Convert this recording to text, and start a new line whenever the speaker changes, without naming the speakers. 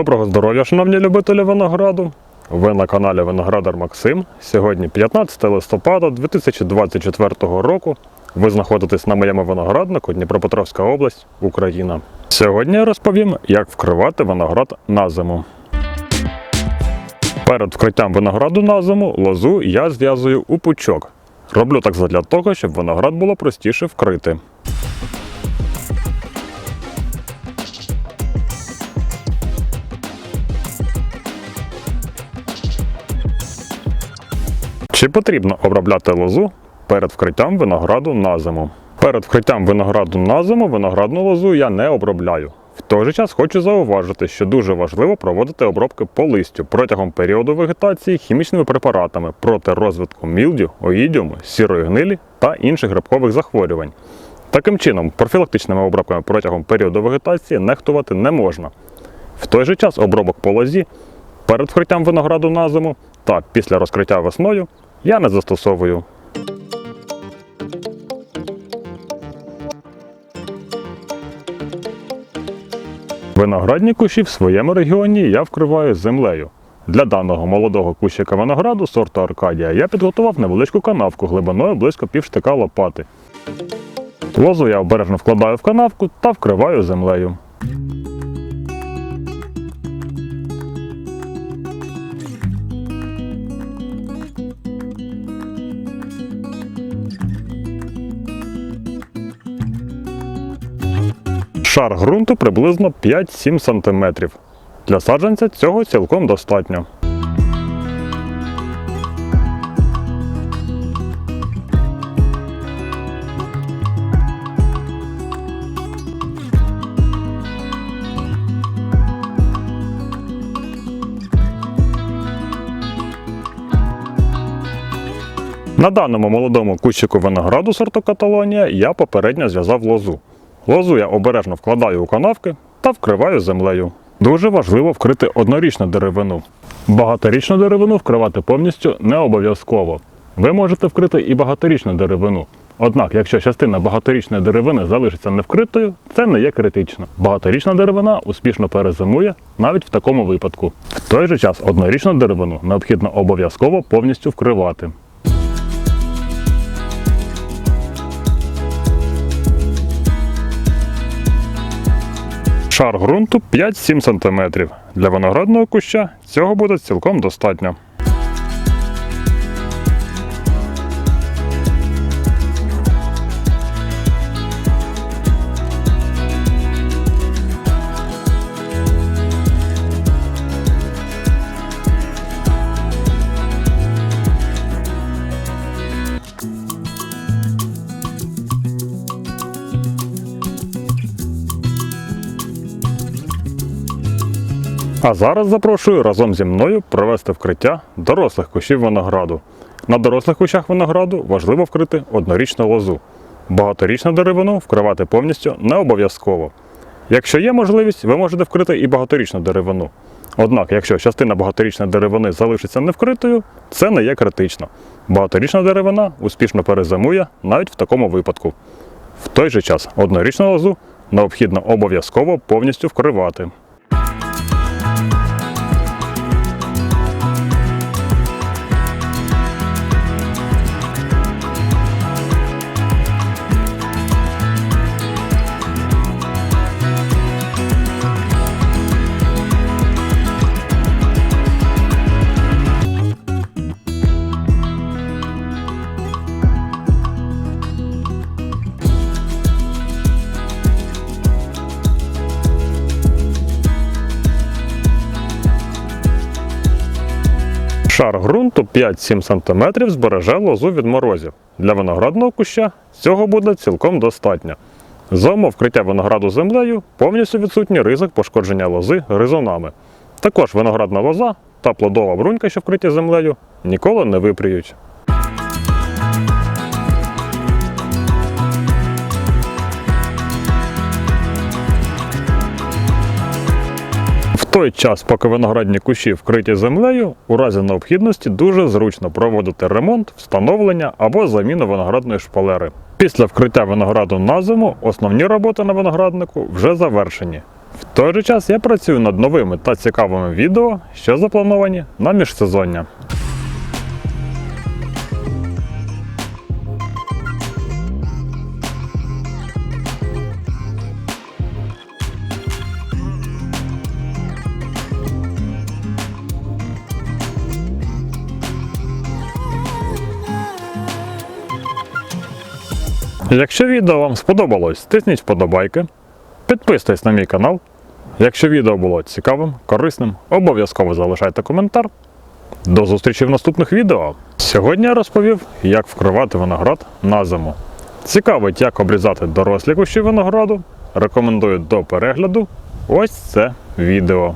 Доброго здоров'я, шановні любителі винограду. Ви на каналі Виноградар Максим. Сьогодні 15 листопада 2024 року. Ви знаходитесь на моєму винограднику Дніпропетровська область, Україна. Сьогодні я розповім, як вкривати виноград на зиму. Перед вкриттям винограду на зиму лозу я зв'язую у пучок. Роблю так задля того, щоб виноград було простіше вкрити. Чи потрібно обробляти лозу перед вкриттям винограду на зиму? Перед вкриттям винограду на зиму виноградну лозу я не обробляю. В той же час хочу зауважити, що дуже важливо проводити обробки по листю протягом періоду вегетації хімічними препаратами проти розвитку мілдю, оїдіуму, сірої гнилі та інших грибкових захворювань. Таким чином, профілактичними обробками протягом періоду вегетації нехтувати не можна. В той же час обробок по лозі перед вкриттям винограду на зиму та після розкриття весною я не застосовую. Виноградні кущі в своєму регіоні я вкриваю землею. Для даного молодого кущика винограду сорту Аркадія я підготував невеличку канавку глибиною близько півштика лопати. Лозу я обережно вкладаю в канавку та вкриваю землею. Шар ґрунту приблизно 5-7 см. Для саджанця цього цілком достатньо. На даному молодому кущику винограду сорту Каталонія я попередньо зв'язав лозу. Лозу я обережно вкладаю у канавки та вкриваю землею. Дуже важливо вкрити однорічну деревину. Багаторічну деревину вкривати повністю не обов'язково. Ви можете вкрити і багаторічну деревину. Однак, якщо частина багаторічної деревини залишиться невкритою, це не є критично. Багаторічна деревина успішно перезимує навіть в такому випадку. В той же час однорічну деревину необхідно обов'язково повністю вкривати. Шар ґрунту 5-7 см. Для виноградного куща цього буде цілком достатньо. А зараз запрошую разом зі мною провести вкриття дорослих кущів винограду. На дорослих кущах винограду важливо вкрити однорічну лозу. Багаторічну деревину вкривати повністю не обов'язково. Якщо є можливість, ви можете вкрити і багаторічну деревину. Однак, якщо частина багаторічної деревини залишиться невкритою, це не є критично. Багаторічна деревина успішно перезимує навіть в такому випадку. В той же час однорічну лозу необхідно обов'язково повністю вкривати. Шар ґрунту 5-7 см збереже лозу від морозів. Для виноградного куща цього буде цілком достатньо. Умов вкриття винограду землею повністю відсутній ризик пошкодження лози гризунами. Також виноградна лоза та плодова брунька, що вкриті землею, ніколи не випріють. Той час, поки виноградні кущі вкриті землею, у разі необхідності дуже зручно проводити ремонт, встановлення або заміну виноградної шпалери. Після вкриття винограду на зиму основні роботи на винограднику вже завершені. В той же час я працюю над новими та цікавими відео, що заплановані на міжсезоння. Якщо відео вам сподобалось, тисніть вподобайки, підписуйтесь на мій канал. Якщо відео було цікавим, корисним, обов'язково залишайте коментар. До зустрічі в наступних відео. Сьогодні я розповів, як вкривати виноград на зиму. Цікавить, як обрізати дорослі кущі винограду. Рекомендую до перегляду ось це відео.